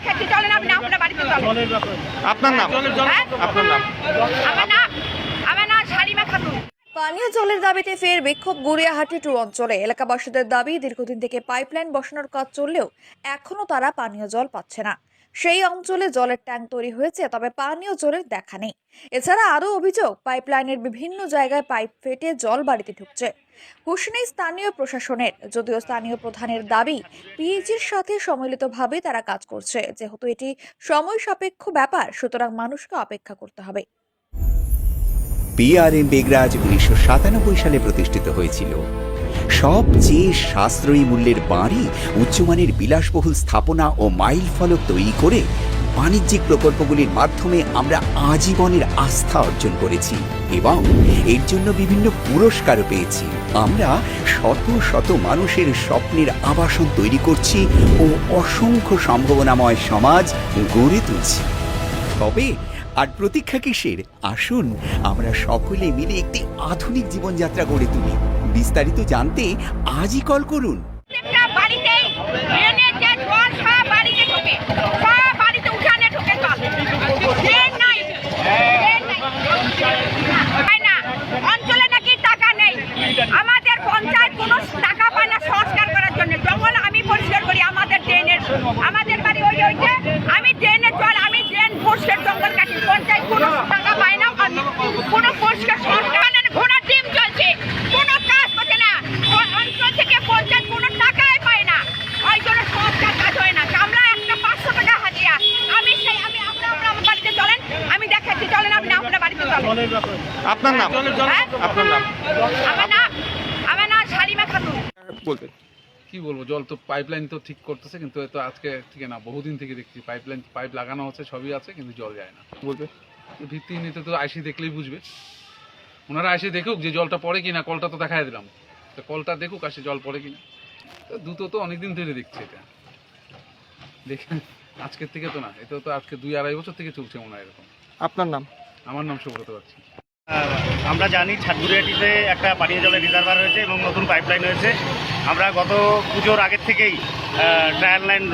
দেখাচ্ছি চলেন আপনি আপনার বাড়িতে চলেন। আপনার নাম? হ্যাঁ? আপনার নাম? আমার নাম আমার নাম শালিমা খাতুন। পানীয় জলের দাবিতে ফের বিক্ষোভ গড়িয়াহাটি টু অঞ্চলে। এলাকাবাসীদের দাবি দীর্ঘদিন থেকে পাইপলাইন বসানোর কাজ চললেও এখনও তারা পানীয় জল পাচ্ছে না। সেই অঞ্চলে জলের ট্যাঙ্ক তৈরি হয়েছে, তবে পানীয় জলের দেখা নেই। এছাড়া আরও অভিযোগ, পাইপলাইনের বিভিন্ন জায়গায় পাইপ ফেটে জল বাড়িতে ঢুকছে। হুশ স্থানীয় প্রশাসনের, যদিও স্থানীয় প্রধানের দাবি পিএইচির সাথে সম্মিলিতভাবে তারা কাজ করছে। যেহেতু এটি সময় সাপেক্ষ ব্যাপার, সুতরাং মানুষকে অপেক্ষা করতে হবে। পিআরএম বেগরাজ উনিশশো সাতানব্বই সালে প্রতিষ্ঠিত হয়েছিল। সবচেয়ে সাশ্রয়ী মূল্যের বাড়ি, উচ্চমানের বিলাসবহুল স্থাপনা ও মাইল ফলক তৈরি করে বাণিজ্যিক প্রকল্পগুলির মাধ্যমে আমরা আজীবনের আস্থা অর্জন করেছি এবং এর জন্য বিভিন্ন পুরস্কারও পেয়েছি। আমরা শত শত মানুষের স্বপ্নের আবাসন তৈরি করছি ও অসংখ্য সম্ভাবনাময় সমাজ গড়ে তুলছি। তবে আর প্রতীক্ষা কিসের? আসুন, আমরা সকলে মিলে একটি আধুনিক জীবনযাত্রা গড়ে তুলি। বিস্তারিত জানতে আজই কল করুন। প্রত্যেকটা বাড়িতেই ড্রেনের যে জল সব বাড়িতে ঢোকে সব বাড়িতে উঠানে ঢোকে জল ড্রেন নাই ড্রেন নাই। হয় না অঞ্চলে নাকি টাকা নেই আমাদের পঞ্চায়েত কোনো টাকা পায় না সংস্কার করার জন্য জঙ্গল আমি পরিষ্কার করি আমাদের ড্রেনের আমাদের বাড়ি ওই ওই যে আমি ড্রেনের জল আমি ড্রেন পরিষ্কার জঙ্গল কাটি পঞ্চায়েত কোনো টাকা পায় না আর কোনো পরিষ্কার সংস্কার মানে ঘোড়ার ডিম চলছে কোনো কাজ করছে না ও- অঞ্চল থেকে পঞ্চায়েত কোনো টাকাই পায় না ওই জন্য সংস্কার কাজ হয় না আমরা একটা পাঁচশো টাকা হাজিরা আমি সেই আমি আমরা আমরা আমার বাড়িতে চলেন আমি দেখাচ্ছি চলেন আপনি আপনার নাম? হ্যাঁ? আপনার নাম? আমার নাম আমার নাম শালিমা খাতুন। বলবেন কি বলব জল তো পাইপলাইন তো ঠিক করতেছে কিন্তু এ তো আজকে থেকে না বহুদিন থেকে দেখছি পাইপলাইন পাইপ লাগানো হচ্ছে সবই আছে কিন্তু জল যায় না। বলবেন ভিত্তিহীনতে তো আইসি দেখলেই বুঝবে। ওনারা আইসে দেখুক যে জলটা পড়ে কিনা কলটা তো দেখাই দিলাম। তো কলটা দেখুক আসে জল পড়ে কিনা। তো দুটো তো অনেকদিন ধরে দেখছি এটা। দেখে আজকের থেকে তো না এটা তো আজকে দুই আড়াই বছর থেকে চলছে হয় এরকম। আপনার নাম? আমার নাম সুব্রত পাচ্ছি আমরা জানি ছাদগুড়িয়াটিতে একটা পানীয় জলের রিজার্ভার রয়েছে এবং নতুন পাইপলাইন হয়েছে আমরা গত পুজোর আগের থেকেই ট্রায়াল লাইন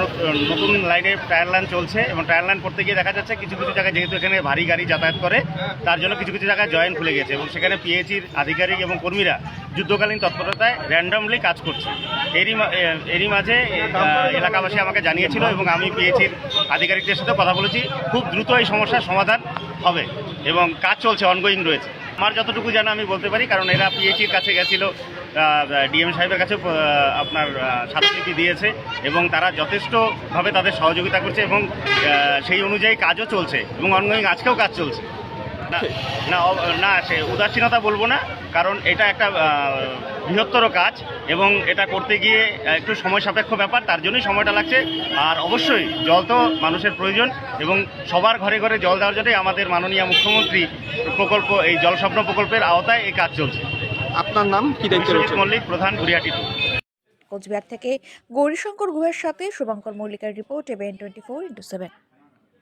নতুন লাইনে ট্রায়াল লাইন চলছে এবং ট্রায়াল লাইন করতে গিয়ে দেখা যাচ্ছে কিছু কিছু জায়গায় যেহেতু এখানে ভারী গাড়ি যাতায়াত করে, তার জন্য কিছু কিছু জায়গায় জয়েন্ট খুলে গেছে এবং সেখানে পিএইচির আধিকারিক এবং কর্মীরা যুদ্ধকালীন তৎপরতায় র্যান্ডমলি কাজ করছে। এরই এরই মাঝে এলাকাবাসী আমাকে জানিয়েছিল এবং আমি পিএইচির আধিকারিকদের সাথে কথা বলেছি। খুব দ্রুত এই সমস্যার সমাধান হবে এবং কাজ চলছে অনগোয়িং রয়েছে। আমার যতটুকু জানা আমি বলতে পারি কারণ এরা পিএইচির কাছে গেছিল ডিএম সাহেবের কাছে আপনার আহ, দিয়েছে এবং তারা যথেষ্টভাবে তাদের সহযোগিতা করছে এবং সেই অনুযায়ী কাজও চলছে এবং অনগোয়িং আজকেও কাজ চলছে। না না সে উদাসীনতা বলব না কারণ এটা একটা বৃহত্তর কাজ এবং এটা করতে গিয়ে একটু সময় সাপেক্ষ ব্যাপার তার জন্যই সময়টা লাগছে। আর অবশ্যই জল তো মানুষের প্রয়োজন এবং সবার ঘরে ঘরে জল দেওয়ার জন্যই আমাদের মাননীয় মুখ্যমন্ত্রী প্রকল্প এই জল স্বপ্ন প্রকল্পের আওতায় এই কাজ চলছে। আপনার নাম কি বিশ্বজিৎ মল্লিক প্রধান গুড়িয়াটি। কোচবিহার থেকে গৌরীশঙ্কর গুহের সাথে শুভঙ্কর মল্লিকার রিপোর্ট এবেন টোয়েন্টি ফোর ইন্টু সেভেন